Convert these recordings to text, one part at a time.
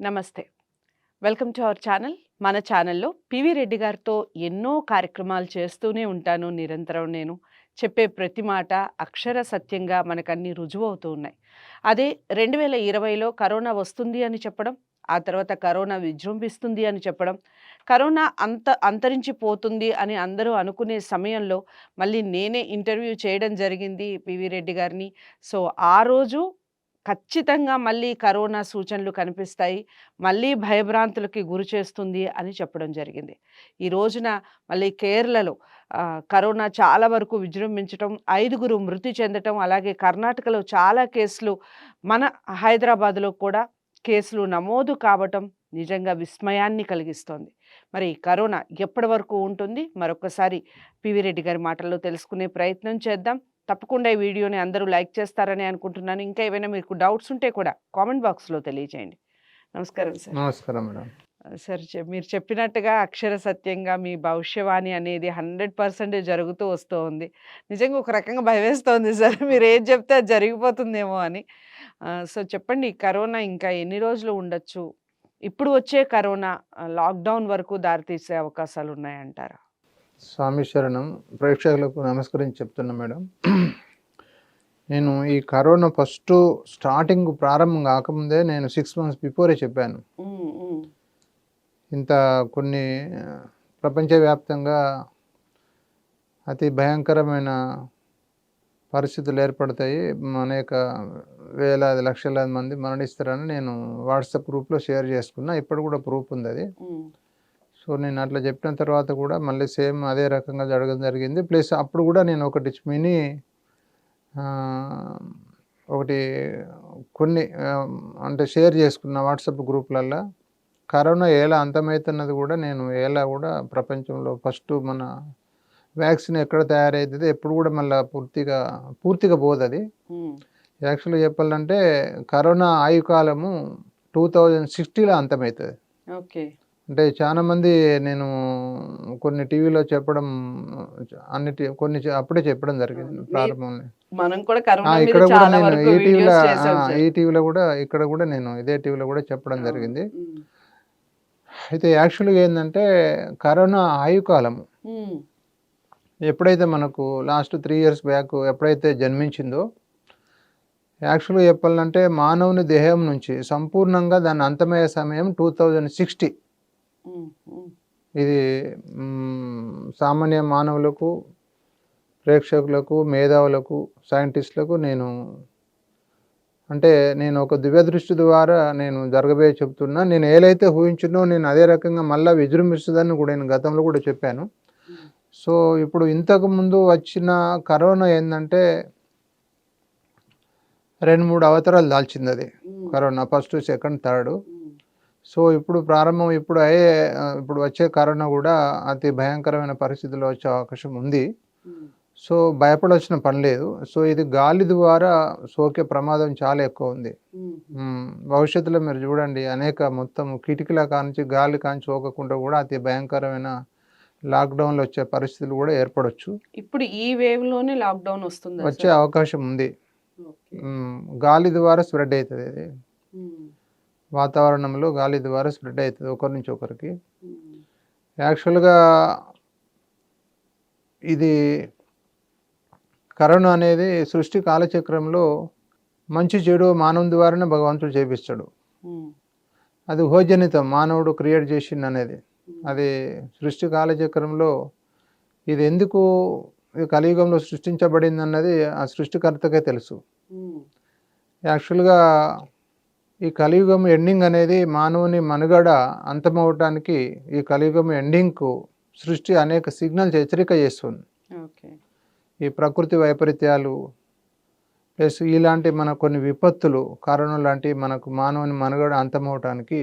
నమస్తే. Welcome to our channel. మన ఛానల్లో పివి రెడ్డి గారితో ఎన్నో కార్యక్రమాలు చేస్తూనే ఉంటాను నిరంతరం నేను. చెప్పే ప్రతి మాట అక్షర సత్యంగా మనకన్నీ రుజువు అవుతూ ఉన్నాయి. అదే రెండు వేల ఇరవైలో కరోనా వస్తుంది అని చెప్పడం ఆ తర్వాత కరోనా విజృంభిస్తుంది అని చెప్పడం కరోనా అంత అంతరించిపోతుంది అని అందరూ అనుకునే సమయంలో మళ్ళీ నేనే ఇంటర్వ్యూ చేయడం జరిగింది పివి రెడ్డి గారిని. సో ఆ రోజు ఖచ్చితంగా మళ్ళీ కరోనా సూచనలు కనిపిస్తాయి. మళ్ళీ భయభ్రాంతులకి గురి చేస్తుంది అని చెప్పడం జరిగింది. ఈ రోజున మళ్ళీ కేరళలో కరోనా చాలా వరకు విజృంభించటం ఐదుగురు మృతి చెందటం అలాగే కర్ణాటకలో చాలా కేసులు మన హైదరాబాద్లో కూడా కేసులు నమోదు కావటం నిజంగా విస్మయాన్ని కలిగిస్తోంది. మరి కరోనా ఎప్పటి వరకు ఉంటుంది? మరొకసారి పివి రెడ్డి గారి మాటల్లో తెలుసుకునే ప్రయత్నం చేద్దాం. తప్పకుండా ఈ వీడియోని అందరూ లైక్ చేస్తారని అనుకుంటున్నాను. ఇంకా ఏమైనా మీకు డౌట్స్ ఉంటే కూడా కామెంట్ బాక్స్లో తెలియజేయండి. నమస్కారం సార్. నమస్కారం మేడం. సార్ మీరు చెప్పినట్టుగా అక్షర సత్యంగా మీ భవిష్యవాణి అనేది హండ్రెడ్ పర్సెంట్ జరుగుతూ వస్తూ ఉంది నిజంగా ఒక రకంగా భయవేస్తోంది సార్. మీరు ఏది చెప్తే అది జరిగిపోతుందేమో అని. సో చెప్పండి కరోనా ఇంకా ఎన్ని రోజులు ఉండొచ్చు? ఇప్పుడు వచ్చే కరోనా లాక్డౌన్ వరకు దారితీసే అవకాశాలు ఉన్నాయంటారా స్వామి శరణం. ప్రేక్షకులకు నమస్కరించి చెప్తున్నా మేడం. నేను ఈ కరోనా ఫస్ట్ స్టార్టింగ్ ప్రారంభం కాకముందే నేను సిక్స్ మంత్స్ బిఫోరే చెప్పాను. ఇంత కొన్ని ప్రపంచవ్యాప్తంగా అతి భయంకరమైన పరిస్థితులు ఏర్పడతాయి. అనేక వేలాది లక్షలాది మంది మరణిస్తారని నేను వాట్సాప్ గ్రూప్లో షేర్ చేసుకున్నా. ఇప్పుడు కూడా ప్రూఫ్ ఉంది అది. సో నేను అట్లా చెప్పిన తర్వాత కూడా మళ్ళీ సేమ్ అదే రకంగా జరగడం జరిగింది. ప్లస్ అప్పుడు కూడా నేను ఒకటి మినీ ఒకటి కొన్ని అంటే షేర్ చేసుకున్న వాట్సాప్ గ్రూప్లల్లో. కరోనా ఎలా అంతమవుతున్నది కూడా నేను ఎలా కూడా ప్రపంచంలో ఫస్ట్ మన వ్యాక్సిన్ ఎక్కడ తయారవుతుంది ఎప్పుడు కూడా మళ్ళీ పూర్తిగా పూర్తిగా పోదు అది యాక్చువల్గా చెప్పాలంటే కరోనా ఆయుకాలము టూ థౌజండ్ సిక్స్టీలో అంతమవుతుంది ఓకే. అంటే చాలా మంది నేను కొన్ని టీవీలో చెప్పడం అన్ని టీ- కొన్ని చె- అప్పుడే చెప్పడం జరిగింది ప్రారంభంలో. మనం కూడా ఆ, కరోనా మీద ఇక్కడ కూడా చాలా నేను వరకు ఈ టీవీలో వీడియోస్ చేసాం సార్. ఈ టీవీలో కూడా ఇక్కడ కూడా నేను ఇదే టీవీలో కూడా చెప్పడం జరిగింది. ఉమ్, అయితే యాక్చువల్గా ఏంటంటే కరోనా ఆయుకాలము ఉమ్, ఎప్పుడైతే మనకు లాస్ట్ త్రీ ఇయర్స్ బ్యాక్ ఎప్పుడైతే జన్మించిందో యాక్చువల్గా చెప్పాలంటే మానవుని దేహం నుంచి సంపూర్ణంగా దాని అంతమయ్యే సమయం టూ థౌజండ్ సిక్స్టీ. ఇది సామాన్య మానవులకు ప్రేక్షకులకు మేధావులకు సైంటిస్టులకు నేను అంటే నేను ఒక దివ్య దృష్టి ద్వారా నేను జరగబోయే చెప్తున్నా. నేను ఏదైతే ఊహించినో నేను అదే రకంగా మళ్ళీ విజృంభిస్తుందని కూడా నేను గతంలో కూడా చెప్పాను. సో ఇప్పుడు ఇంతకు ముందు వచ్చిన కరోనా ఏంటంటే రెండు మూడు అవతారాలు దాల్చింది అది. Corona first second third. So ఇప్పుడు ప్రారంభం ఇప్పుడు అయ్యే ఇప్పుడు వచ్చే కరోనా కూడా అతి భయంకరమైన పరిస్థితుల్లో వచ్చే అవకాశం ఉంది. సో భయపడాల్సిన పని లేదు. సో ఇది గాలి ద్వారా సోకే ప్రమాదం చాలా ఎక్కువ ఉంది. భవిష్యత్తులో మీరు చూడండి అనేక మొత్తం కిటికీల కాంచి గాలి కాంచి సోకకుండా కూడా అతి భయంకరమైన లాక్డౌన్లు వచ్చే పరిస్థితులు కూడా ఏర్పడవచ్చు ఇప్పుడు ఈ వేవ్లోనే లాక్డౌన్ వస్తుంది వచ్చే అవకాశం ఉంది. గాలి ద్వారా స్ప్రెడ్ అవుతుంది ఇది. వాతావరణంలో గాలి ద్వారా స్ప్రెడ్ అవుతుంది ఒకరి నుంచి ఒకరికి. యాక్చువల్గా ఇది కరోనా అనేది సృష్టి కాలచక్రంలో మంచి చెడు మానవుని ద్వారానే భగవంతుడు చేపిస్తాడు. అది ఊహజనితం మానవుడు క్రియేట్ చేసింది అనేది. అది సృష్టి కాలచక్రంలో ఇది ఎందుకు కలియుగంలో సృష్టించబడింది అన్నది ఆ సృష్టికర్తకే తెలుసు. యాక్చువల్గా ఈ కలియుగం ఎండింగ్ అనేది మానవుని మనుగడ అంతమవటానికి ఈ కలియుగం ఎండింగ్కు సృష్టి అనేక సిగ్నల్స్ హెచ్చరిక చేస్తుంది. ఈ ప్రకృతి వైపరీత్యాలు ప్లస్ ఇలాంటి మన కొన్ని విపత్తులు కరోనా లాంటి మనకు మానవుని మనుగడ అంతమవటానికి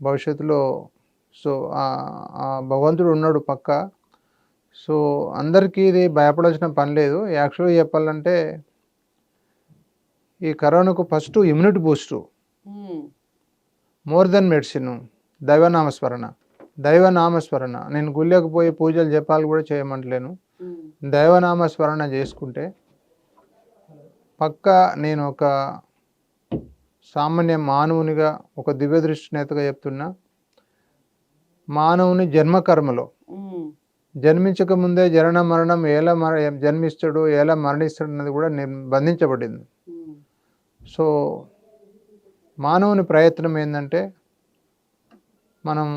భవిష్యత్తులో సో భగవంతుడు ఉన్నాడు పక్క. సో అందరికీ ఇది భయపడాల్సిన పని లేదు. యాక్చువల్గా చెప్పాలంటే ఈ కరోనాకు first immunity boost more than medicine దైవనామస్మరణ. దైవనామస్మరణ. నేను గుళ్ళకి పోయి పూజలు జపాలు కూడా చేయమంటలేను. దైవనామస్మరణ చేసుకుంటే పక్కా నేను ఒక సామాన్య మానవునిగా ఒక దివ్య దృష్టి నేతగా చెప్తున్నా మానవుని జన్మకర్మలో ఉమ్, జన్మించక ముందే జనన మరణం ఎలా మర జన్మిస్తాడు ఎలా మరణిస్తాడు అన్నది కూడా బంధించబడింది. సో మానవుని ప్రయత్నం ఏంటంటే మనం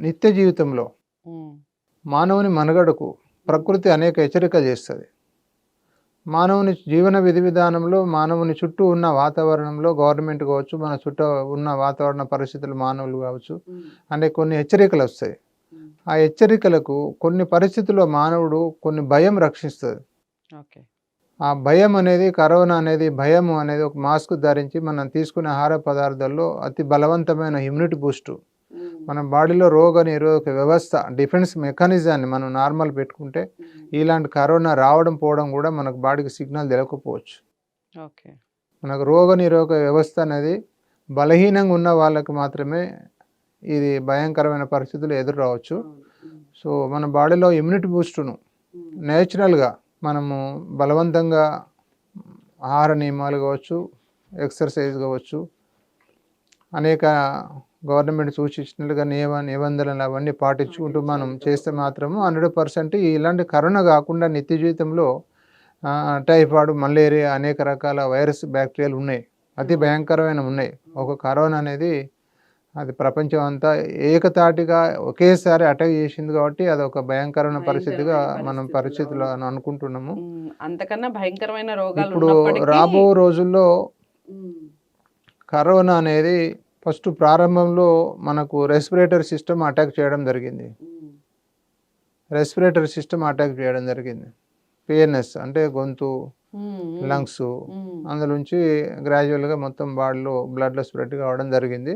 నిత్య జీవితంలో మానవుని మనుగడకు ప్రకృతి అనేక హెచ్చరిక చేస్తుంది. మానవుని జీవన విధి విధానంలో మానవుని చుట్టూ ఉన్న వాతావరణంలో గవర్నమెంట్ కావచ్చు మన చుట్టూ ఉన్న వాతావరణ పరిస్థితులు మానవులు కావచ్చు అనే కొన్ని హెచ్చరికలు వస్తాయి. ఆ హెచ్చరికలకు కొన్ని పరిస్థితుల్లో మానవుడు కొన్ని భయం రక్షిస్తుంది. ఓకే. ఆ భయం అనేది కరోనా అనేది భయం అనేది ఒక మాస్క్ ధరించి మనం తీసుకునే ఆహార పదార్థాల్లో అతి బలవంతమైన ఇమ్యూనిటీ బూస్టు మన బాడీలో రోగ నిరోధక వ్యవస్థ డిఫెన్స్ మెకానిజాన్ని మనం నార్మల్ పెట్టుకుంటే ఇలాంటి కరోనా రావడం పోవడం కూడా మనకు బాడీకి సిగ్నల్ తెలియకపోవచ్చు ఓకే. మనకు రోగ నిరోధక వ్యవస్థ అనేది బలహీనంగా ఉన్న వాళ్ళకి మాత్రమే ఇది భయంకరమైన పరిస్థితులు ఎదురు రావచ్చు. సో మన బాడీలో ఇమ్యూనిటీ బూస్టును నేచురల్గా మనము బలవంతంగా ఆహార నియమాలు కావచ్చు ఎక్సర్సైజ్ కావచ్చు అనేక గవర్నమెంట్ సూచించినట్లుగా నియమ నిబంధనలు అవన్నీ పాటించుకుంటూ మనం చేస్తే మాత్రము హండ్రెడ్ పర్సెంట్ ఇలాంటి కరోనా కాకుండా నిత్య జీవితంలో టైఫాయిడ్ మలేరియా అనేక రకాల వైరస్ బ్యాక్టీరియాలు ఉన్నాయి. అతి భయంకరమైన ఉన్నాయి. ఒక కరోనా అనేది అది ప్రపంచం అంతా ఏకతాటిగా ఒకేసారి అటాక్ చేసింది కాబట్టి అది ఒక భయంకరమైన పరిస్థితిగా మనం పరిస్థితిలో పరిస్థితిలో అని అనుకుంటున్నాము. అంతకన్నా భయంకరమైన రోగాలు ఇప్పుడు రాబో రోజుల్లో కరోనా అనేది ఫస్ట్ ప్రారంభంలో మనకు రెస్పిరేటర్ సిస్టమ్ అటాక్ చేయడం జరిగింది. రెస్పిరేటర్ సిస్టమ్ అటాక్ చేయడం జరిగింది. పిఎన్ఎస్ అంటే గొంతు లంగ్స్ అందులోంచి గ్రాడ్యువల్గా మొత్తం బాడీలో బ్లడ్లో స్ప్రెడ్ కావడం జరిగింది.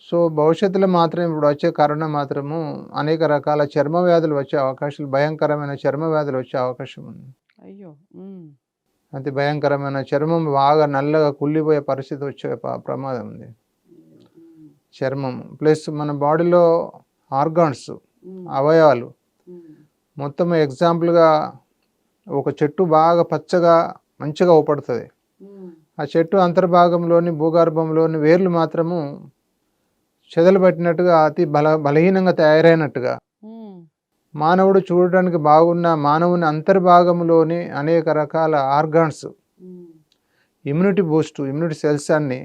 సో భవిష్యత్తులో మాత్రం ఇప్పుడు వచ్చే కరోనా మాత్రము అనేక రకాల చర్మ వ్యాధులు వచ్చే అవకాశాలు భయంకరమైన చర్మ వ్యాధులు వచ్చే అవకాశం ఉంది. అయ్యో! అతి భయంకరమైన చర్మం బాగా నల్లగా కుళ్ళిపోయే పరిస్థితి వచ్చే ప్రమాదం ఉంది. చర్మం. ప్లస్ మన బాడీలో ఆర్గాన్స్ అవయవాలు. మొత్తం ఎగ్జాంపుల్గా ఒక చెట్టు బాగా పచ్చగా మంచిగా ఊపడుతుంది. ఆ చెట్టు అంతర్భాగంలోని భూగర్భంలోని వేర్లు మాత్రము చెదలు పట్టినట్టుగా అతి బల బలహీనంగా తయారైనట్టుగా. మానవుడు చూడడానికి బాగున్న మానవుని అంతర్భాగంలోని అనేక రకాల organs. Immunity boost immunity cells అన్ని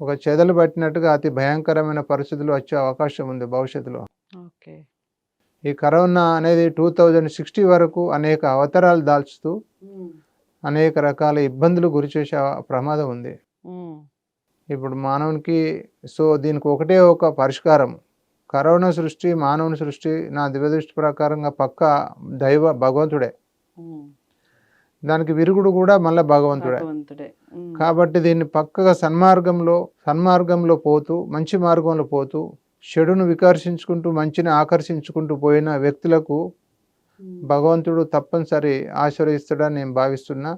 ఒక చెదలు పట్టినట్టుగా అతి భయంకరమైన పరిస్థితులు వచ్చే అవకాశం ఉంది భవిష్యత్తులో. ఓకే. ఈ కరోనా అనేది టూ థౌజండ్ సిక్స్టీ వరకు అనేక అవతారాలు దాల్చుతూ అనేక రకాల ఇబ్బందులు గురిచేసే ప్రమాదం ఉంది. ఇప్పుడు మానవునికి సో దీనికి ఒకటే ఒక పరిష్కారం. కరోనా సృష్టి మానవుని సృష్టి నా దివ్యదృష్టి ప్రకారంగా పక్క దైవ భగవంతుడే. దానికి విరుగుడు కూడా మళ్ళీ భగవంతుడే. కాబట్టి దీన్ని పక్కగా సన్మార్గంలో సన్మార్గంలో పోతూ మంచి మార్గంలో పోతూ చెడును వికర్షించుకుంటూ మంచిని ఆకర్షించుకుంటూ పోయిన వ్యక్తులకు భగవంతుడు తప్పనిసరి ఆశీర్వదిస్తాడని నేను భావిస్తున్నా.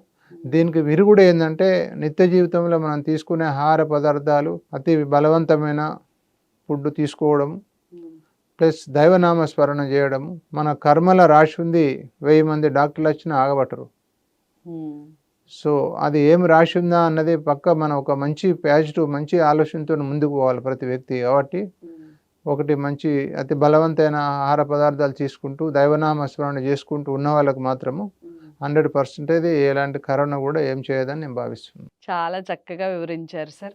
దీనికి విరుగుడు ఏంటంటే నిత్య జీవితంలో మనం తీసుకునే ఆహార పదార్థాలు అతి బలవంతమైన ఫుడ్ తీసుకోవడం ప్లస్ దైవనామ స్మరణ చేయడం. మన కర్మల రాసి ఉంది వెయ్యి మంది డాక్టర్లు వచ్చినా ఆగబట్టరు. సో అది ఏం రాసి ఉందా అన్నది పక్క మనం ఒక మంచి పాజిటివ్ మంచి ఆలోచనతో ముందుకు పోవాలి ప్రతి వ్యక్తి. కాబట్టి ఒకటి మంచి అతి బలవంతమైన ఆహార పదార్థాలు తీసుకుంటూ దైవనామ స్మరణ చేసుకుంటూ ఉన్న వాళ్ళకు మాత్రము హండ్రెడ్ పర్సెంటేజ్ ఎలాంటి కరోనా కూడా ఏం చేయదని నేను భావిస్తున్నాను. చాలా చక్కగా వివరించారు సార్.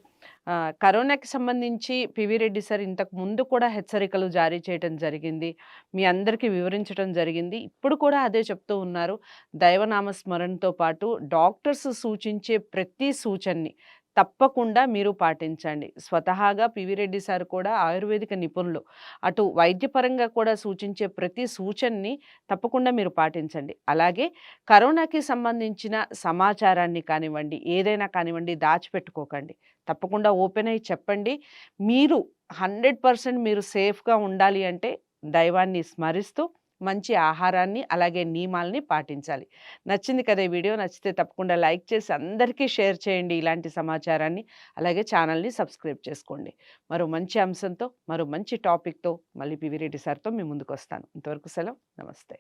కరోనాకి సంబంధించి పివి రెడ్డి సార్ ఇంతకు ముందు కూడా హెచ్చరికలు జారీ చేయడం జరిగింది. మీ అందరికీ వివరించడం జరిగింది. ఇప్పుడు కూడా అదే చెప్తూ ఉన్నారు. దైవనామ స్మరణతో పాటు డాక్టర్స్ సూచించే ప్రతి సూచనని తప్పకుండా మీరు పాటించండి. స్వతహాగా పివి రెడ్డి సార్ కూడా ఆయుర్వేదిక నిపుణులు. అటు వైద్యపరంగా కూడా సూచించే ప్రతి సూచనని తప్పకుండా మీరు పాటించండి. అలాగే కరోనాకి సంబంధించిన సమాచారాన్ని కానివ్వండి ఏదైనా కానివ్వండి దాచిపెట్టుకోకండి. తప్పకుండా ఓపెన్ అయ్యి చెప్పండి. మీరు హండ్రెడ్ పర్సెంట్ మీరు సేఫ్గా ఉండాలి అంటే దైవాన్ని స్మరిస్తూ మంచి ఆహారాన్ని అలాగే నియమాల్ని పాటించాలి. నచ్చింది కదా ఈ వీడియో నచ్చితే తప్పకుండా లైక్ చేసి అందరికీ షేర్ చేయండి ఇలాంటి సమాచారాన్ని. అలాగే ఛానల్ని సబ్స్క్రైబ్ చేసుకోండి. మరో మంచి అంశంతో మరో మంచి టాపిక్తో మళ్ళీ పివిరెడ్డి సార్తో మీ ముందుకు వస్తాను. ఇంతవరకు సెలవు. నమస్తే.